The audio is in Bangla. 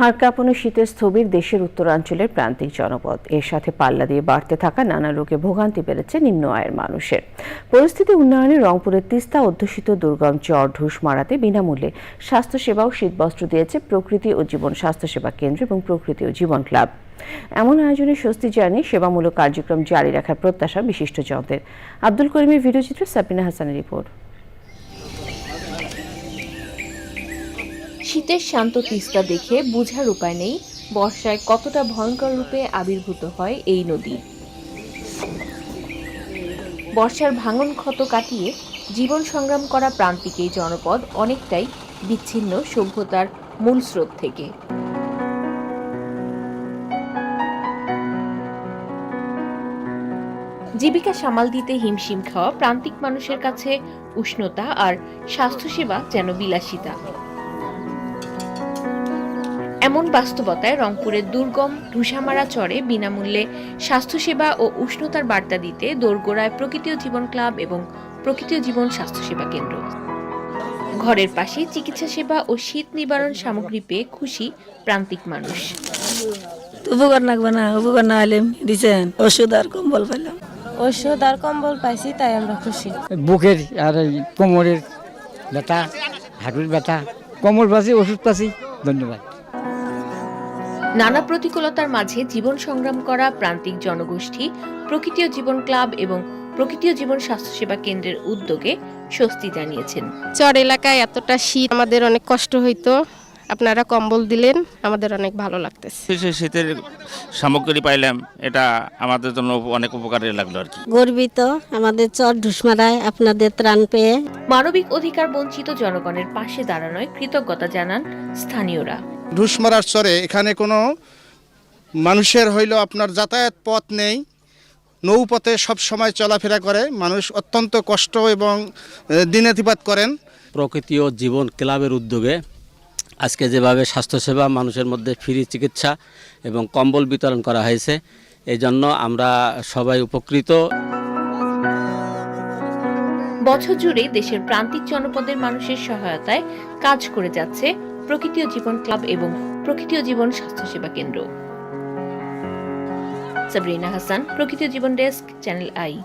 হাড় কাঁপানো শীতের স্থবির দেশের উত্তরাঞ্চলের প্রান্তিক জনপদ। এর সাথে পাল্লা দিয়ে বাড়তে থাকা নানা রোগে ভোগান্তি বেড়েছে নিম্ন আয়ের মানুষের। পরিস্থিতি উন্নয়নে রংপুরের তিস্তা অধ্যুষিত দুর্গম চর ঢুস মারাতে বিনামূল্যে স্বাস্থ্যসেবা ও শীতবস্ত্র দিয়েছে প্রকৃতি ও জীবন স্বাস্থ্যসেবা কেন্দ্র এবং প্রকৃতি ও জীবন ক্লাব। এমন আয়োজনে স্বস্তি জানিয়ে সেবামূলক কার্যক্রম জারি রাখার প্রত্যাশা বিশিষ্ট বিশিষ্টজনদের আব্দুল করিমের ভিডিওচিত্র সাবিনা হাসানের রিপোর্ট। শীতের শান্ত তিস্তা দেখে বোঝার উপায় নেই, বর্ষায় কতটা ভয়ঙ্কর রূপে আবির্ভূত হয় এই নদী। বর্ষার ভাঙন ক্ষত কাটিয়ে জীবন সংগ্রাম করা প্রান্তিক এই জনপদ অনেকটাই বিচ্ছিন্ন সভ্যতার মূল স্রোত থেকে। জীবিকা সামাল দিতে হিমশিম খাওয়া প্রান্তিক মানুষের কাছে উষ্ণতা আর স্বাস্থ্যসেবা যেন বিলাসিতা। এমন বাস্তবতায় রংপুরের দুর্গম ঢুসামারা চরে বিনামূল্যে স্বাস্থ্যসেবা ও উষ্ণতার বার্তা দিতে দোরগোড়ায় প্রকৃতি ও জীবন ক্লাব এবং প্রকৃতি ও জীবন স্বাস্থ্যসেবা কেন্দ্র। ঘরের পাশে চিকিৎসা সেবা ও শীত নিবারণ সামগ্রী পেয়ে খুশি প্রান্তিক মানুষ। উপকার লাগবে না উপকার না হলে দিচ্ছেন ওষুধ আর কম্বল পেলাম ওষুধ আর কম্বল পাইছি তাই আমরা খুশি। বুকের আর এই কোমরের ব্যথা হাঁটুর ব্যথা কোমর পাচ্ছি ওষুধ পাচ্ছি ধন্যবাদ। নানা প্রতিকূলতার মাঝে জীবন সংগ্রাম করা প্রান্তিক জনগোষ্ঠী প্রকৃতি ও জীবন ক্লাব এবং প্রকৃতি ও জীবন স্বাস্থ্যসেবা কেন্দ্রের উদ্যোগে স্বস্তি জানিয়েছেন। চর এলাকায় এতটা শীত আমাদের অনেক কষ্ট হইতো। আপনারা কম্বল দিলেন আমাদের অনেক ভালো লাগতেছে। শীতের সামগ্রী পাইলাম এটা আমাদের জন্য অনেক উপকারে লাগল আর কি। গর্বিত আমাদের চর ঢুসমারায় আপনাদের ত্রাণ পেয়ে। মানবিক অধিকার বঞ্চিত জনগণের পাশে দাঁড়ানোয় কৃতজ্ঞতা জানান স্থানীয়রা। ঢুসমারার চরে এখানে কোনো মানুষের হইল আপনার যাতায়াত পথ নেই। নৌপথে সব সময় চলাফেরা করে মানুষ অত্যন্ত কষ্ট এবং দিনাতিপাত করেন। প্রকৃতি ও জীবন ক্লাবের উদ্যোগে আজকে যেভাবে স্বাস্থ্যসেবা মানুষের মধ্যে ফ্রি চিকিৎসা এবং কম্বল বিতরণ করা হয়েছে এই জন্য আমরা সবাই উপকৃত। বছর জুড়ে দেশের প্রান্তিক জনপদের মানুষের সহায়তায় কাজ করে যাচ্ছে প্রকৃতি জীবন ক্লাব এবং প্রকৃতি ও জীবন স্বাস্থ্যসেবা কেন্দ্র। সাবরিনা হাসান প্রকৃতি জীবন ডেস্ক, চ্যানেল আই।